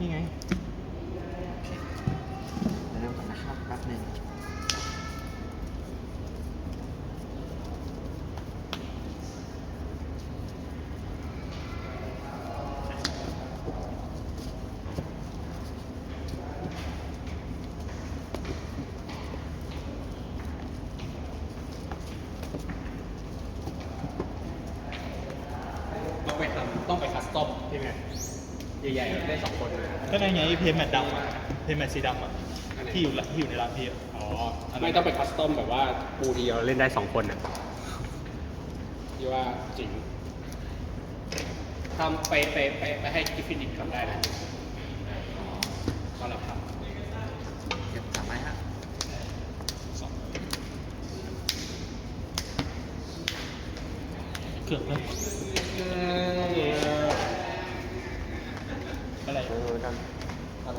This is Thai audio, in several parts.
นี่ไงเดี๋ยวเริ่มก่อนนะครับแป๊บหนึงต้องไปทำต้องไปคัสตอมใช่ไหมใหญ่ๆได้สองคนเลย ก็ได้ไงเพนแมทดำอะเพนแมทสีดำอะที่อยู่ละที่อยู่ในร้านพี่อะอ๋อไม่ต้องไปคัสตอมแบบว่าปูเดียวเล่นได้สองคนอะที่ว่าจริงทำไปไปไปไปให้กิฟฟินิกทำได้นะก็รับทเก็บสามไม้ฮะสองเกือบแล้วำ อะไร เออกันอะไร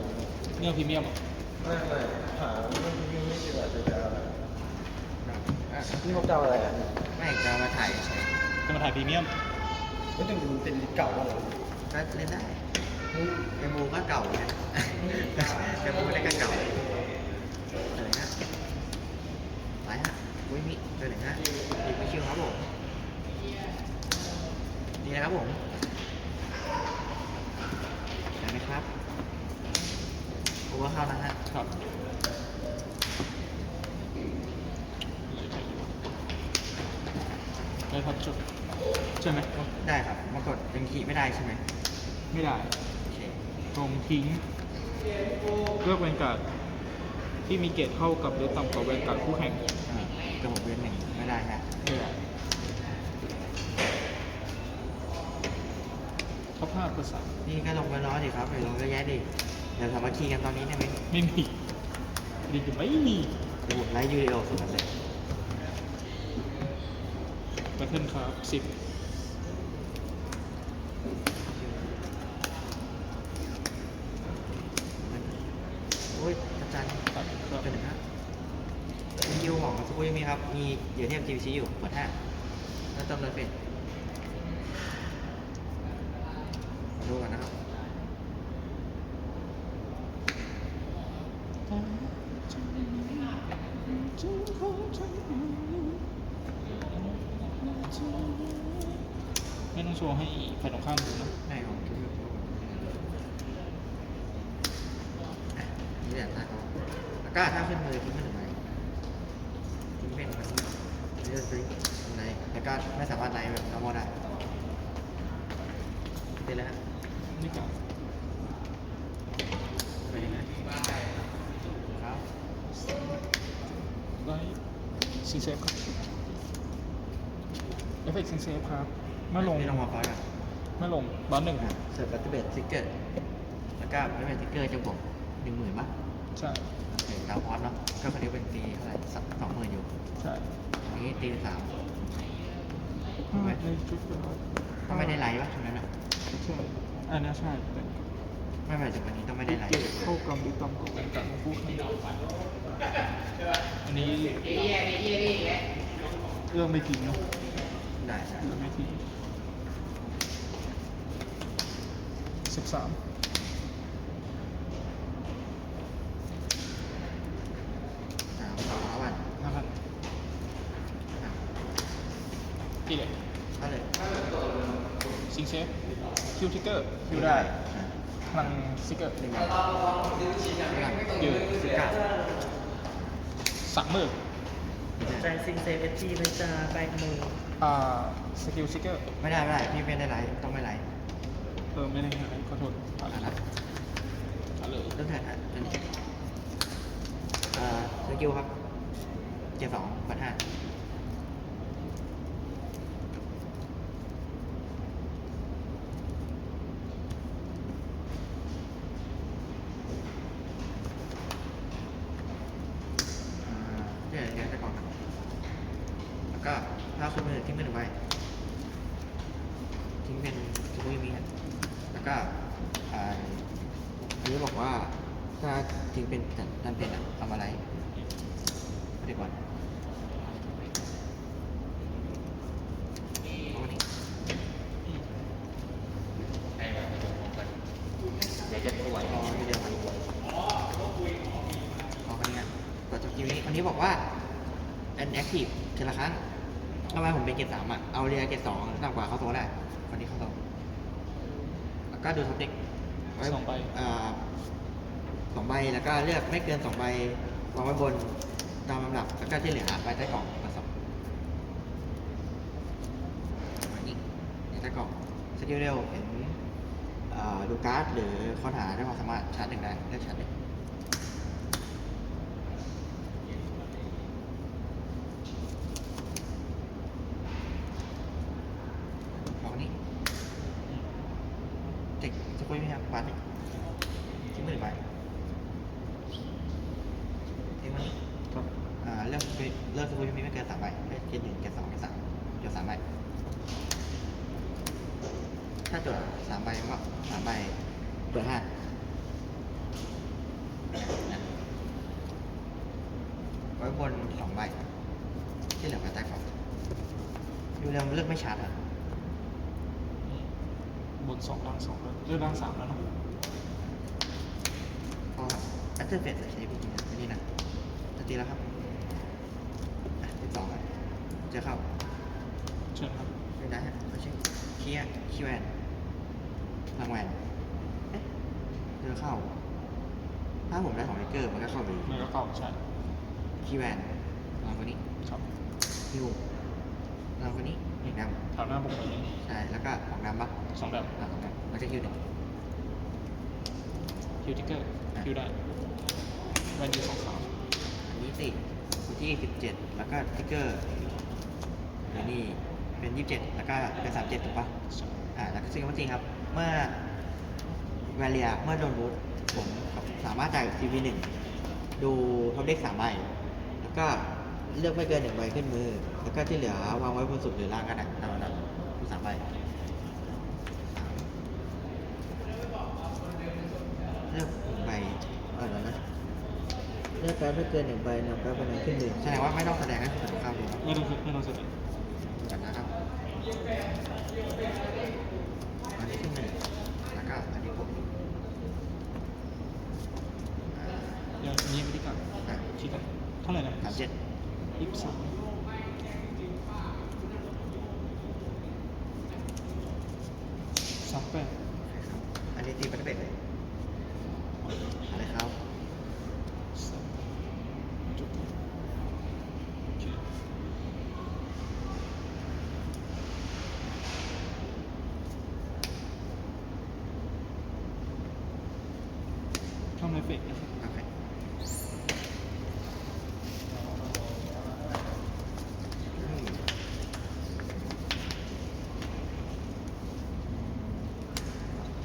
นี่เนื้อพรีเมียมอะไม่ไม่หาเรื่องที่ไม่ดีกว่าจะจะอะไรนี่เขาจะเอาอะไรอะไม่จะเอามาถ่ายเฉยจะมาถ่ายพรีเมียมไม่ถึงมันเป็นเก่าอะไรก็เล่นได้เกมบูก็เก่าเนี่ยเกมบูไม่ได้ก็เก่าอะไรฮะไปฮะอุ้ยมีตัวไหนฮะดีไม่ชิวครับผมดีนะครับผมเห็นไหมครับโอเวอร์เข้านะฮะครับได้พับจุดใช่ไหมได้ครับ มากดยังขี่ไม่ได้ใช่ไหมไม่ได้โอเคตรงทิ้ง เลือกแวนการ์ดที่มีเกรดเข้ากับหรือต่ำกว่าแวนการ์ดคู่แข่งอ่ากระบอกเวียนหนึ่งไม่ได้ฮะไม่ได้เขาพลาดภาษานี่ก็ลงไปร้อนดิครับไปลงก็แย่ดิ เดี๋ยวสามัคคีกันตอนนี้ได้ไหมไม่มีดีอยู่ไม่มีเดี๋ยวผมไลฟ์ยูดีโอสุดเลยแบทเทิลครับสิบโอ้ยอาจารย์ตัดครับเป็นหนึ่งฮะมียูของสกุลมีครับ มีเหยื่อเทพจีซีอยู่เปิดห้าแล้วต้มเลยเป็นดูกันนะครับ ไม่ต้องโชว์ให้ฝ่ายตรงข้ามดูนะ ได้ของทุกอย่างอะนี่แหละนะครับแล้วก็ถ้าขึ้นมือทิ้งขึ้นหนึ่งใบทิ้งเป็นมันเลือกซื้อไหนแล้วก็ไม่สามารถไลฟ์แบบนอร์มอลได้เป็นแล้วฮะ นี่กับ ไปยังไงครับ ไลท์ซีเซฟครับเอฟเฟกต์ ซีเซฟครับไม่ลงนี่ลงมาฟอยก่อนไม่ลงบ้านหนึ่งอะเสิร์ฟบัตเตอร์เบดสติ๊กเกอร์แล้วก็ไม่เป็นสติ๊กเกอร์จะบวกหนึ่งหมื่นป่ะใช่โอเคดาวออสเนาะก็คนนี้เป็นตีเท่าไหร่สักสองหมื่นอยู่ใช่อันนี้ตีสามห้าในจุดเดียวต้องไม่ได้ไลฟ์ป่ะตรงนั้นอะใช่อันนี้ใช่เป็นไม่หมายถึงวันนี้ต้องไม่ได้ไลเกรดฟ์เข้ากำหรือต่ำกว่าแวนการ์ดของคู่แข่งอันนี้เรื่องไม่ทิ้งเนาะ ได้ใช่เรื่องไม่ทิ้งสิบสามสามสองร้อยวันห้าพันอะกี่เลยก็เลยซิงเซฟคิวทิกเกอร์คิวได้พลังสิกเกอร์หนึ่งใบเดี๋ยวก่อนยืนสิบเก้าสามหมื่น ใจซิงเซฟเอทีมันจะแบกมืออ่าสกิลสติกเกอร์ไม่ได้ไม่ได้พี่ไม่ได้ไลฟ์ต้องไม่ไลฟ์เออไม่ได้ไงขอโทษอะอ่านะอ่าเลยเริ่มถ่ายอะอันนี้เอ่อสกิลครับเจ็ดสองพันห้าอ่าเดี๋ยวเดี๋ยวจะก่อนครับแล้วก็ถ้าคุณมือทิ้งมือหนึ่งใบทิ้งเป็นสกุลมีครับแล้วก็อ่า อันนี้บอกว่าถ้าทิ้งเป็นดันเป็นอะทำอะไรเดี๋ยวก่อนเอามานี่เดี๋ยวจะสวยอ๋อ ว่า an active ทีละครั้งทำไมผมเป็นเกรดสามอะ เอาเรียเกรดสองต่ำกว่าเข้าโซ่ได้ คนนี้เข้าโซ่แล้วก็ดูท็อปเด็กสองใบสองใบแล้วก็เลือกไม่เกินสองใบวางไว้บนตามลำดับแล้วก็ที่เหลือไว้ใต้กล่องมาสองอันนี้ในใต้กล่องสกิลเร็วเห็นเอ่อดูการ์ดหรือค้นหาด้วยความสามารถชาร์จหนึ่งได้เลือกชาร์จหนึ่งของนี้เด็กจะคุยไหมครับปาร์ตี้ทิ้งมือไปทิ้งมัน ครับ อ่าเลือกคุยเลือกสกุลมีไม่เกินสามใบเลือกเกณฑ์หนึ่งเกณฑ์สองเกณฑ์สามเกณฑ์สามใบ ถ้าจดสามใบก็สามใบเบอร์ห้าไว้บนสองใบ ที่เหลือไว้ใต้กล่องดูแล้วเลือกไม่ชัดอะบนสองล่างสองแล้วเลือกล่างสามแล้วเนาะก็แอตเทอร์เฟสใช้วิธีนี้นี่นะจะตีแล้วครับอะติดต่อกันเจอเข้า เชิญครับดูนะฮะเขาชื่อเคียคิวแอน รางแวนเอ๊ะเจอเข้า ถ้าผมได้ของเลเกอร์มันก็เข้าไปมันก็เข้าใช่คิวแอนรางคนนี้ครับฮิวรางคนนี้หนึ่งดแถวหน้าบกแบบนี้ำใช่ แล้วก็ของดำปะสองแบบอะของดำแล้วก็ฮิวหนึ่งคิวทิกเกอร์คิวได้แวนยูสองสามอันนี้ติสุที่สิบเจ็ดแล้วก็ทิกเกอร์อันนี้เป็นยี่สิบเจ็ดแล้วก็เป็นสามเจ็ดถูกปะอ่าแล้วก็สิ่งที่จริงครับ เมื่อแวเลียเมื่อโดนบูทผมสามารถจ่ายทีวีหนึ่งดูท็อปเด็กสามใบ แล้วก็เลือกไม่เกินหนึ่งใบขึ้นมือ แล้วก็ที่เหลือวางไว้บนสุดหรือล่างก็ได้ตามนั้นดูสามใบเลือกหนึ่งใบเออแล้วนะเลือกการดไม่เกินหนึ่งใบนำการดใบนั้นขึ้นมือแสดงว่าไม่ต้องแสดงให้คนอื่นเข้าดูครับไม่ต้องไม่ต้องเสร็จกันนะครับ อันนี้ที่หนึ่งแล้วก็อันนี้ผมอ่า ยังมีวิธีการ อะ คิดกันเท่าไหร่นะ สามเจ็ด ยี่สิบสามสามแปด อันนี้ตีมันได้เป็นเลยอะไรครับ สามจุดโอเคทำเอฟเฟกต์นะครับ โอเคอืม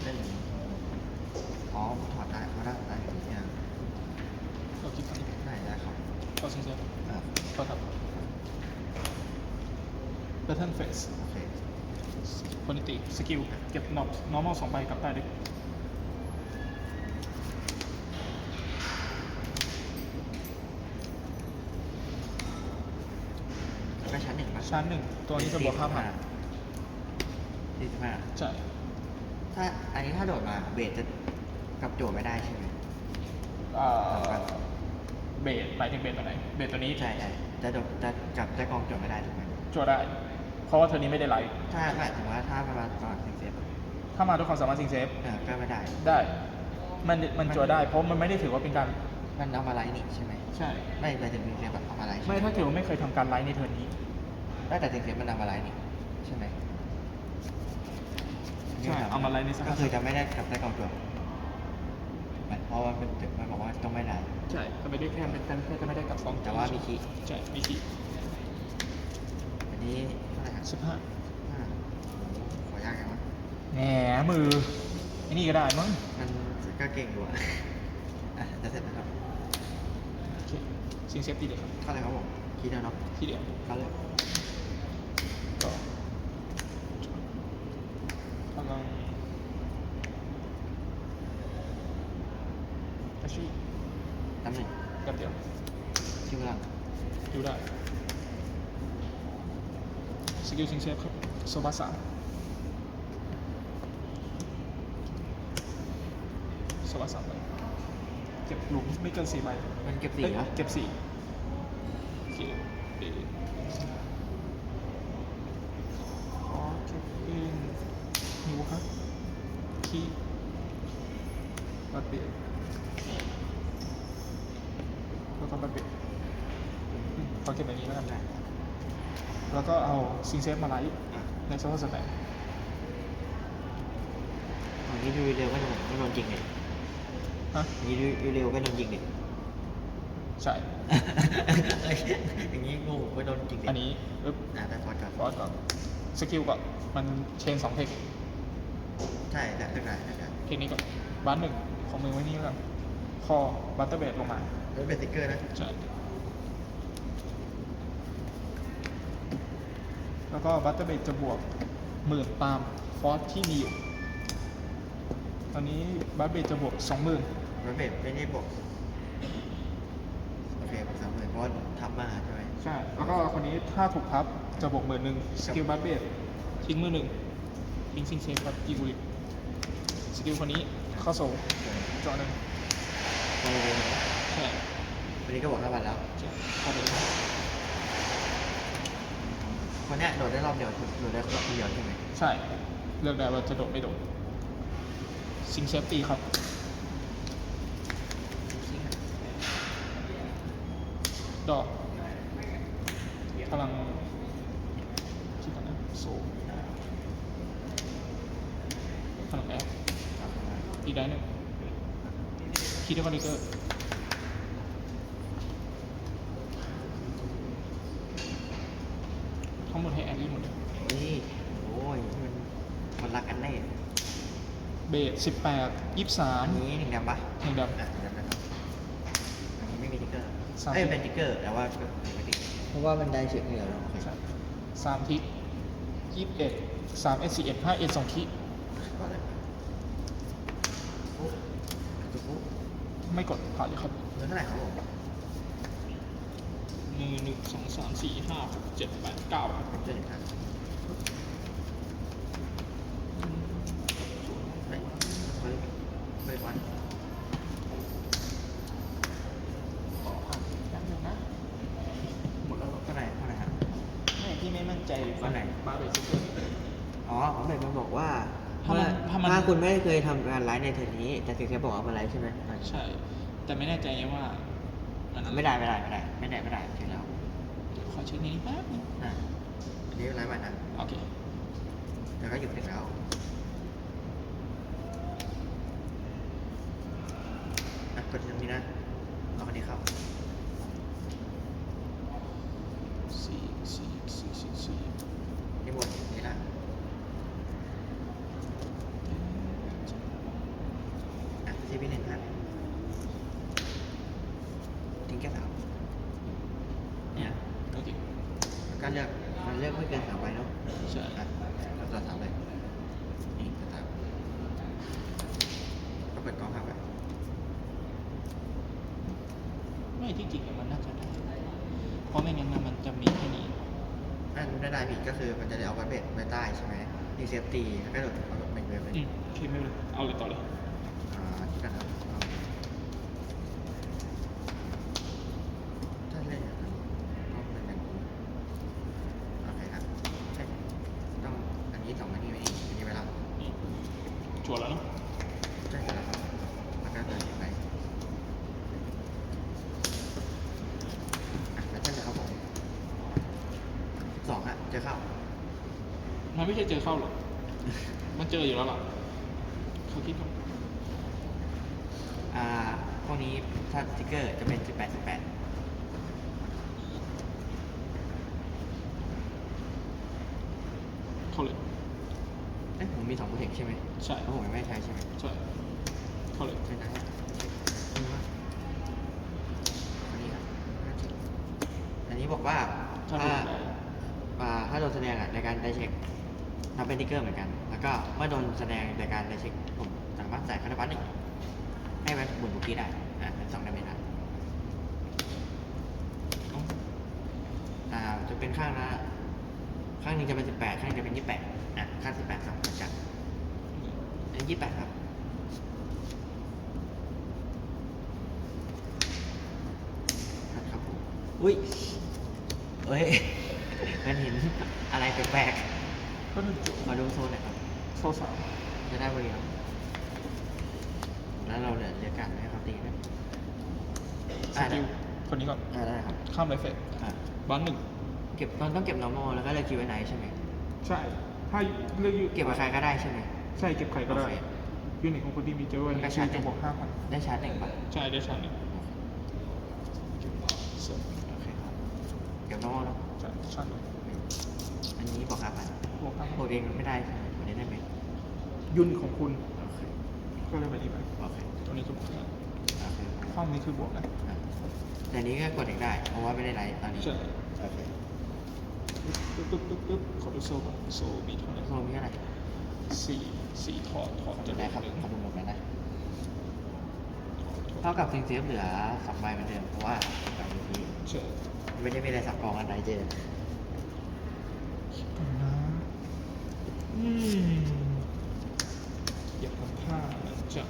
เล่นอ๋อถอด ได้เขาได้ได้อย่างขอคิดกันได้ได้ครับก็ซิงเซ่อ่าก็ครับ Pattern Face โอเคปกติสกิลเก็บนอ normal สองใบกลับใต้เด็กแล้วก็ชั้นหนึ่งปะชั้นหนึ่งตัวนี้จะบวกห้าพันสี่สิบห้าใช่ ถ้าอันนี้ถ้าโดดมาเบสจะ กับโจทย์ไม่ได้ใช่ไหม เอ่อเบสหมายถึงเบสตัวไหน เบสตัวนี้ใช่ใช่จะโดดจะกลับจะกองโจทย์ไม่ได้ถูกไหมจั่วได้ เพราะว่าเทอนี้ไม่ได้ไลท์ถ้าหมายถึงว่าถ้าประมาณก่อนสิงเซฟถ้ามาด้วยความสามารถซิงเซฟ เออก็ไม่ได้ ได้ มันมันจัวได้ เพราะมันไม่ได้ถือว่าเป็นการ มันเอามาไลน์นี่ใช่ไหมใช่ ไม่หมายถึงสิงเซฟแบบเอามาไลน์ใช่ไม่ไหมถ้าเกิดว่าไม่เคยทำการไลท์ในเทอร์นี้ ได้แต่สิงเซฟมันเอามาไลน์นี่ใช่ไหมใช่เอามาไลท์ในสก็ภาพคือจะไม่ได้กับได้กองโจทย์ เพราะว่ามันถึงมันบอกว่าต้องไม่ได้ใช่แต่ไม่ได้แค่เป็นแค่จะไม่ได้กับสองแต่ว่ามีคีย์ใช่มีคีย์อันนี้เท่าไหร่ครับสิบห้าห้าขอยากจังวะแหมมือไอ้นี่ก็ได้มั้งมันก็เก่งอยู่อะอะจะเสร็จแล้วครับโอเคซิงเซฟตีเดียวครับเท่าไหร่ครับผมคิดแล้วเนาะที่เดียวเข้าเลย ก็กำลังอา ชีพตำแหน่งกับเดียวคิวหลังดูได้สกิลซิงเซฟครับโซบาสามโซบาสามไปเก็บหลุมไม่เกินสี่ใบมันเก็บสี่อ้ยนะเก็บสี่ ที่บัตเบดแล้วก็บัตเบดอืมขอเก็บแบบนี้แล้วกัน ได้ แล้วก็เอา ซิงเซฟมาไลท์อะในโซลสแต็กอย่างนี้ดูเร็วก็โดนก็โดนจริงเลยฮะอย่างนี้ดูเร็วก็โดนจริงเลยใช่ อย่างนี้งูก็โดนจริงเลยอันนี้ปึ๊บอ่าแต่ฟอสก่อนฟอสก่อนสกิลก่อนมันเชนสองเทคใช่ได้ได้ได้ได้เทคนี้ก่อนบ้านหนึ่งของมือไว้นี่แล้วกันคอบัตเตอร์เบดลงมาแล้วเป็นสติ๊กเกอร์นะใช่ แล้วก็บัตเตอร์เบดจะบวกหมื่นตามฟอสที่มีอยู่ ตอนนี้บัตเตอร์เบดจะบวกสองหมื่นมันเบ็ดไม่ได้บอกโอเคสามหมื่นเพราะว่าทับมาใช่ไหมใช่ แล้วก็คนนี้ถ้าถูกพับจะบวกหมื่นหนึ่งสกิลบัตเตอร์เบดทิ้งมือหนึ่งทิ้งซิงเซฟกับอีบูริสกิลคนนี้เข้าโซลจอหนึ่งโอเคใช่วันนี้ก็บอกห้าพันแล้ว ใช่เข้าไปเลย คนเนี้ยโดดได้รอบเดียวโดดได้รอบเดียวใช่ไหมใช่ เลือกได้ว่าจะโดดไม่โดดซิงเซฟตีครับ ดอกพลังคิดก่อนนะโซพลังแอปอีกได้หนึ่งคิดได้ว่าลิเกอร์ทั้งหมดให้แอดลี่หมดเลย นี่โอ้ยมันมันรักกันแน่ เบสสิบแปดยี่สาอัมนนี้หนึ่งดำปะหนึ่งดำ อะหนึ่งดำนะครับอันนี้ไม่มีติ๊กเกอร์สาม เอ้ยเป็นติ๊กเกอร์แต่ว่าไม่ติดเพราะว่ามันได้เฉียงเหนือแล้วโอเคใช่สามทิกยี่สิบเอ็ดสามเอ็ดสี่เอ็ดห้าเอ็ดสองทิก่อนเลยปุ๊บจุ๊บปุ๊บไม่กดผ่านเลยครับเงินเท่าไหร่ครับผมหนึ่งหนึ่งสองสามสี่ห้าหกเจ็ดแปดเก้าผมจะเห็นครับเฮ้ยเฮ้ยเฮ้ยวัน ขอผ่านแป๊บนึงนะ หมดแล้วเหรอ เท่าไหร่เท่าไหร่ครับ ไม่พี่ไม่มั่นใจ วันไหน บาร์เบซิเกอร์ อ๋อผมเห็นมันบอกว่า ถ้ามันถ้ามัน ถ้าคุณไม่ เคยทำการไลฟ์ในเทอร์นี้ แต่ถึงแค่บอกว่ามาไลฟ์ใช่ไหมอะใช่ แต่ไม่แน่ใจไงว่ามันไม่ได้ไม่ได้ไม่ได้ ไม่ได้ไม่ได้ถึงแล้วขอเช็คนี้แป๊บนึงอะอันนี้ไลฟ์ใหม่นะโอเค แต่ก็หยุดถึงแล้ว อะกดที่ตรงนี้นะเอาคนนี้เข้า สี่สี่สี่สี่สี่ นี่บนนี่นะอะซีพีหนึ่งครับทิ้งแค่สามเนี่ย โอเค ก็เลือกมันเลือกไม่เกินสามใบเนาะ ใช่ อะเราตัวสามใบนี่ตัวสามก็เปิดกล้องห้าใบ ไม่ที่ จริงอะมันน่าจะได้เพราะไม่งั้นมันจะมีแค่นี้นั่นไม่ได้ผิดก็คือมันจะได้เอาไว้เบ็ดไว้ใต้ใช่ไหมมีเซฟตีแล้วก็โดดเอาแบบเป็นเว็บเลยอืมโอเคไม่เป็นไรเอาเลยต่อเลย อ่าที่กันครับเอาถ้าเล่นอย่างนั้นต้องเป็นอย่างนี้โอเคครับใช่ต้องอันนี้สองอันนี้ไว้นี่อันนี้ไว้แล้ว นี่ชัวร์แล้วเนาะ ใช่แล้วครับแล้วก็เดินไปอะแล้วใช่เลยครับผมสองอะจะเข้า มันไม่ใช่เจอเข้าหรอก มันเจออยู่แล้วล่ะเขาคิดก่ อนอ่าพวกนี้ถ้าสติ๊กเกอร์จะเป็น18 18เข้าเลยเอ้ยผมมีสองโปรเทคใช่ไหมใช่ แล้วผมยังไม่ได้ใช้ใช่ไหมใช่เข้าเลยใช่นะอันนี้ครับอันนี้บอกว่าถ้าถ้าโดนแล้วอ่าถ้าโดนแสดงอะในการได้เช็คนับเป็นติ๊กเกอร์เหมือนกัน แล้วก็เมื่อโดนแสดงในการได้เช็คผมสามารถ ใส่คาร์ดบัตหนึ่งให้ไว้บนบุกี้ได้อะเป็นสองดาเมจนะอ่าจะเป็นข้างละข้างหนึ่งจะเป็นสิบแปดข้างหนึงจะเป็นยี่สิบแปดอะข้างสิบแปดสองเหมือนกันอันยี่สิบแปดครับครับผมอุ้ยเอ้ยมันเห็นอะไรแปลกก็หนึ่งจุดๆมาดูโซนหน่อยครับโซสามจะได้บริการ แล้วเราเหลือเรียกการให้เขาตีนะสกิลคนนี้ก่อน อ่าได้ครับข้ามไรเฟกอ่าบ้านหนึ่ง เก็บมันต้องเก็บ normal แล้วก็เลือกคิวไว้ไหนใช่ไหมใช่ ถ้าเลือกอยู่เก็บกับใครก็ได้ใช่ไหม ใช่เก็บใครก็ได้โอเคยูนิตของคนที่มีเจอวันก็นี้ชาร์จจะบวกห้าพันได้ชาร์จหนึ่งป่ะใช่ได้ชาร์จหนึ่งส่วนโอเคครับเก็บ normal เนอะใช่ชาร์จหนึ่งอันนี้บอกห้าพันบวกห้าโหพันเองไม่ได้ใช่ไหมวันนี้ได้ไหม ยุนของคุณโอเค ก็เลยไปนี้ไปโอเคตัวนี้คือบวกห้าโอเคห้องนี้คือบวกนะอะแต่อันนี้ก็กดเองได้ เพราะว่าไม่ได้ไลฟ์ตอนนี้ใช่โอเคปึ๊บปึ๊บปึ๊บปึ๊บขอดูโซ่ก่อนโซ่มีเท่าไหร่โซมีอะไรสี่สี่ถอดถอดจจะดได้ได้ครับหนึ่งขอบคุณหมดแล้วนะเท่ากับซิงเซฟเหลือสองใบเหมือนเดิมเพราะว่าใบนี้เช่ไม่ได้มีอะไรสับกองอันใดเจอก่อนนะอืมอยากทำผ้าหลังจาก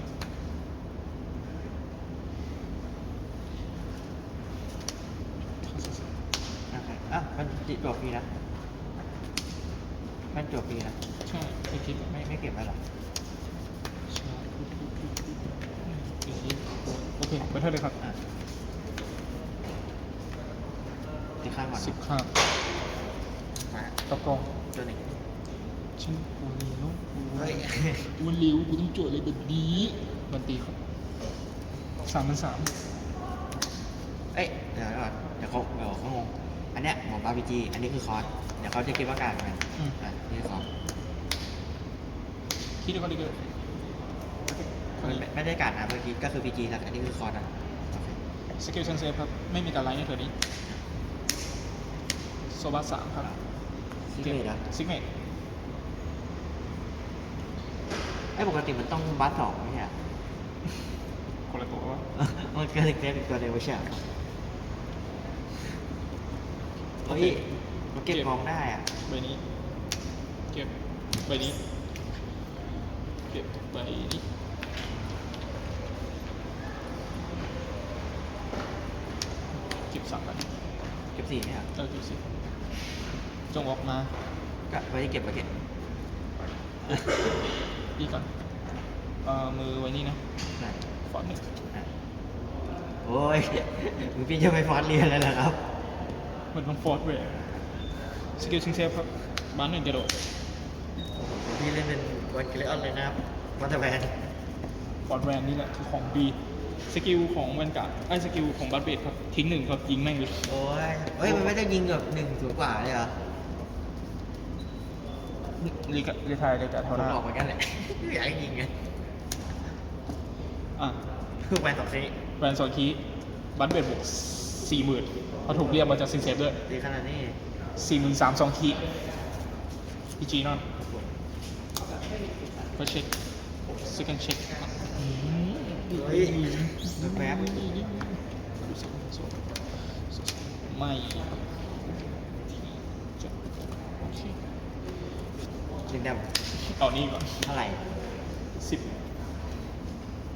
โอเค จิตจวบฟรีนะมันจวบฟรีนะใช่ไปคิดไม่ไม่เก็บไว้หรอกใช่อย่างนี้โอเคไปเท่าเลยครับอะตีข้างก่อนสิบข้างมาตะกรองตัวหนึ่งชิ้นกูเลี้ยวกูเฮ้ยกูเลี้ยวกูต้องจทย์อะไรแบบนี้มันตีครับสามพันสามเอ้ยเดี๋ยวก่อนเดี๋ยวเขาเดี๋ยวเขางง เนี้ยหมอบาร์บีจีอันนี้คือคอร์สเดี๋ยวเขาจะคิดว่าการมันอะนี่คือคอร์สคิดดูก็ดีเกินมันไม่ไม่ได้การนะเมื่อกี้ก็คือพีจีแล้วอันนี้คือคอร์สอะโอเคสกิลเซนเซฟครับ ไม่มีการไลน์ในเทอร์นี้โซบัสสามครับซิกเมดอะซิกเมดไอ้ปกติมันต้องบัสสองไม่ใช่เหรอ คนละตัวว่ามันก็เลยเซฟอีกตัวเดียวไม่ใช่เหรอเฮ้ยมันเก็บกองได้อะใบนี้ เก็บใบนี้ เก็บใบนี้เก็บสามใบเก็บสี่เนี่ยเหรอเออเก็บสิจงออกมาก็ไว้ที่เก็บไว้เก็บดีก่อนเอ่อมือไว้นี่นะไหนฟอนต์หนึ่งอะโอ้ยมึงพี่จะไปฟอนต์เรียนเลยเหรอครับ มันต้องฟอร์ดเวร์สกิลชิงเซฟครับบ้านหนึ่งกระโดดพี่เล่นเป็นวันเกลออนเลยนะครับวัตเตอร์แมนฟอร์ดแวนนี่แหละคือของดีสกิลของแวนการ์ดไอ้สกิลของบัตเบดครับทิ้งหนึ่งครับยิงแม่งเลยโอ้ยเฮ้ยมันไม่ได้ยิงแบบหนึ่งสูงกว่าเลยเหรอรีกะรีไทายเลยกะผเท่ามหน้าบอกเหมือนกันแหละไม่อยากให้ยิงไงอะคือไปต่อซีแวนสองคีบัตเบดบวกสี่หมื่น พอถูกเรียกมาจากซิงเซฟด้วยดีขนาดนี้สี่หมื่นสามสองคีพีจีนอนก็เช็คสกันเช็คเฮ้ยแป๊บไม่จะโอเคๆลิงดเอานี่ก่อนำเท่าไหร่สิบ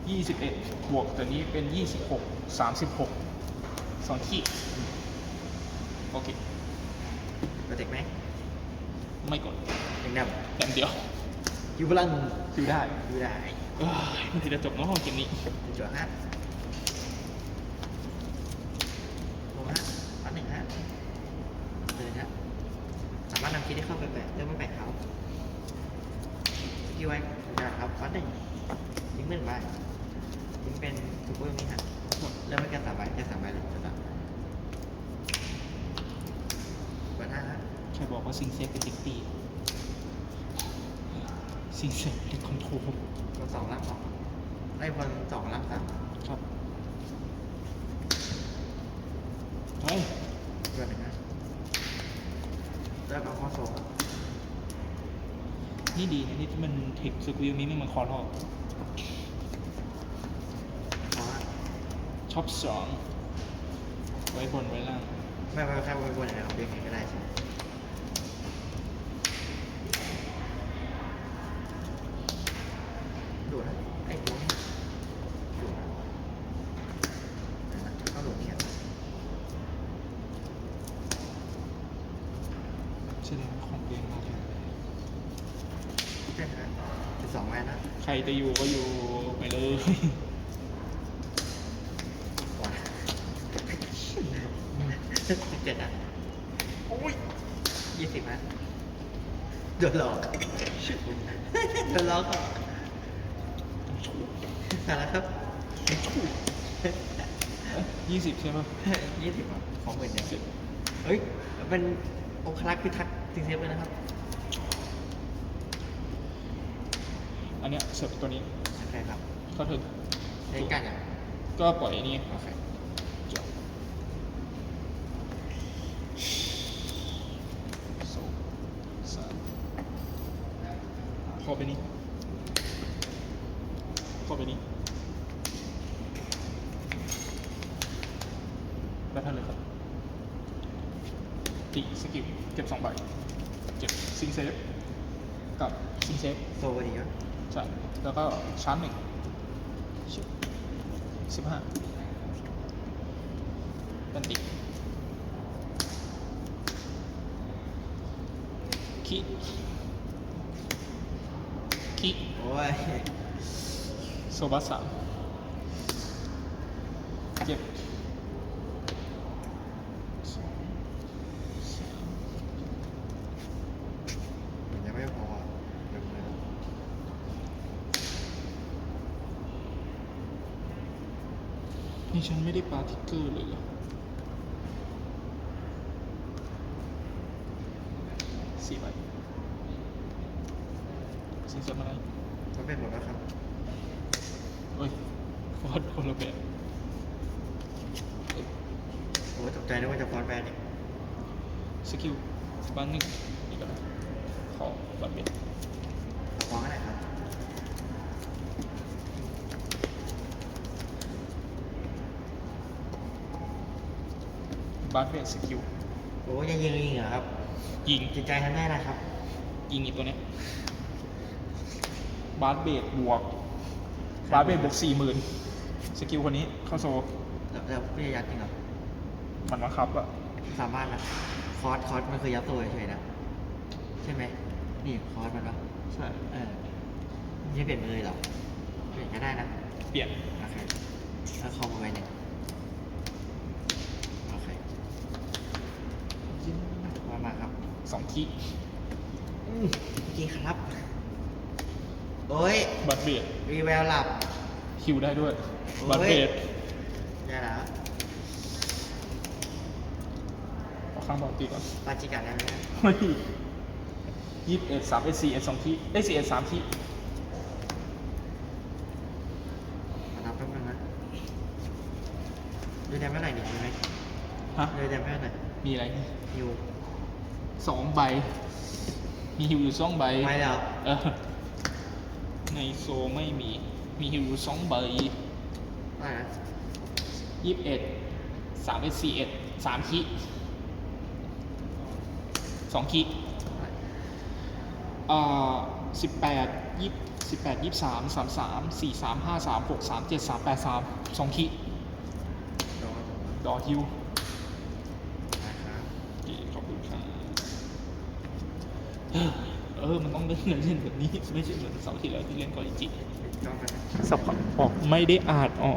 ยี่สิบเอ็ดบวกตัวนี้เป็นยี่สิบหกสามสิบหกสองขีด โอเคโปรเจกต์ไหมไม่กดลิงดแต้มเดียวำยูบลันคิวได้ยูได้เอ้ยมันจะจบเน้องเกมนี้จะจวดฮะโอ้ฮะปันหนึ่งฮะเลยฮะสามารถนำคิดได้เข้าไปแปะเริ่มไม่แปะเขาสกิลไว้ได้ครับปันหนึ่งทิ้งหนึ่งใบทิ้งเป็นซูเปอร์มิฮะเริ่มไม่แค่สามใบแค่สามใบเลยจะตัดเปิดห้าฮะ ใครบอกว่าซิงเซฟเป็นติ๊กตีซิงเซฟเป็นคอนโทรล คนสองล่างสองไอ้คนสองล่างสาม ครับเฮ้ย เกินหนึ่งฮะ แล้วก็ข้อโซ่นี่ดีนะนี่ที่มันเทคสกิลนี้ไม่เหมันคอร์ลอกเพราะว่าชอบสองไว้บนไว้ล่าง ไม่ไม่แค่วนๆอย่างไรของเรียกไงก็ได้ใช่ไหม สิบเจ็ดอะโอ้ยยี่สิบนะโดนหลอกโดนหลอกมาล้ครับยี่สิบใช่ไหมยี่สิบของหมื่นเนี่ยเฮ้ยเป็นโองคลักพิทักษ์ติงเซฟเลยนะครับ อันเนี้ยเสิร์ฟตัวนี้ ใช่ครับ เข้าถึงในกันอะก็ปล่อยอ้นี่โอเค ไปนี่เข้าไปนี่แล้วท่านเลยครับตีสกิลเก็บสองใบเก็บซิงเซฟกับซิงเซฟโซวดีวะใช่แล้วก็ชาร์จหนึ่งสิบห้าเป็นติคิ คิโอ้ยโซบัสสามเจ็บสองสามมันยังไม่พออะเดี๋ยวมือนี่ฉันไม่ได้ปาทิกเกอร์เลยเหรอสี่ใบ สินสอดอะไรมันเป็นหมดแล้วครับเอ้ยฟอดคนละแบบเอ้ยโอ้ยตกใจนึกว่าจะฟอนต์แบนอีกสกิลบ้านหนึ่งนี่ก็ขอบัตรเบ็ดเอาฟอนต์ก็ได้ครับบัตรเบ็ดสกิลโอ้ยยังยิงยิงเหรอครับ ยิงจิตใจทำได้นะครับ ยิงอีกตัวเนี้ย บาสเบดบวก บาสเบดบวกสี่หมื่นสกิลคนนี้เข้าโซ แล้วแล้วพี่จะยัดจริงเหรอมันมาครับอะสามารถนะคอร์สคอร์สมันคือยัดตัวเฉยๆนะ ใช่ไหมนี่คอร์สมันปะใช่ เออไม่เปลี่ยนเลยเหรอเปลี่ยนก็ได้นะเปลี่ยน โอเคแล้วคอมเอาไว้หนึ่งโอเคมามาครับสองคีอืมโอเคครับ โอ้ยบัตรเบดรีแววหลับ คิวได้ด้วย โอ้ย บัตรเบดได้แล้วเอาข้างบอกตีก่อนปาจิกะได้ไหมเฮ้ยยี่สิบเอ็ดสามเอ็ดสี่เอ็ดสองคีเอ้ยสี่เอ็ดสามคีมานับแป๊บนึงนะดูแดมเมื่อไหร่ดิมีไหมฮะ ดูแดมเมื่อไหร่มีอะไรอยู่สองใบ มีฮิวอยู่สองใบ ไม่แล้ว เออ ในโซไม่มี มีฮิวอยู่สองใบไม่นะยี่สิบเอ็ดสามเอ็ดสี่เอ็ดสามคีสองคีอ่าสิบแปดยี่สิบแปดยี่สามสามสามสี่สามห้าสามหกสามเจ็ดสามแปดสามสองคีรอดอฮิว นะครับ โอเคขอบคุณครับเออมันต้องเล่นเล่นแบบนี้ ไม่ใช่เหมือนเสาร์ที่แล้วที่เล่นกอลิจิปิดกล้องกันนะสับไม่ได้อาดอ๋อ